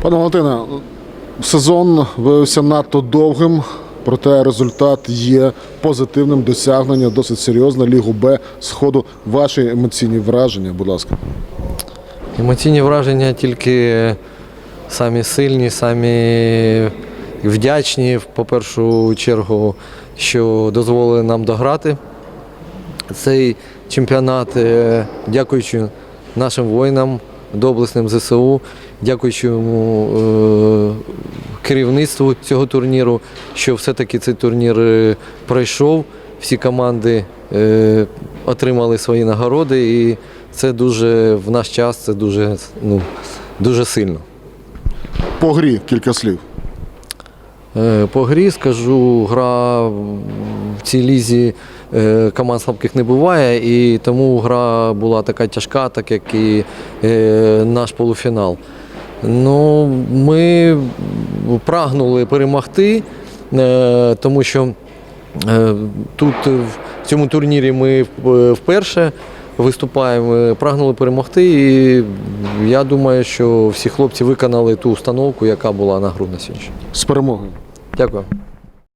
Пане Валентине, сезон виявився надто довгим, проте результат є позитивним. Досягнення досить серйозне. Лігу Б сходу. Ваші емоційні враження, будь ласка. Емоційні враження тільки самі сильні, самі вдячні, по першу чергу, що дозволили нам дограти цей чемпіонат, Е, дякуючи нашим воїнам, доблесним ЗСУ, дякуючи йому, е, керівництву цього турніру, що все-таки цей турнір е, пройшов. Всі команди е, отримали свої нагороди, і це дуже в наш час це дуже, ну, дуже сильно. По грі кілька слів. По грі скажу, гра в цій лізі команд слабких не буває, і тому гра була така тяжка, так як і е, наш полуфінал. Ну, ми прагнули перемогти, е, тому що е, тут в цьому турнірі ми вперше виступаємо, Е, прагнули перемогти. І я думаю, що всі хлопці виконали ту установку, яка була на гру на сьогодні. З перемогою. Дякую.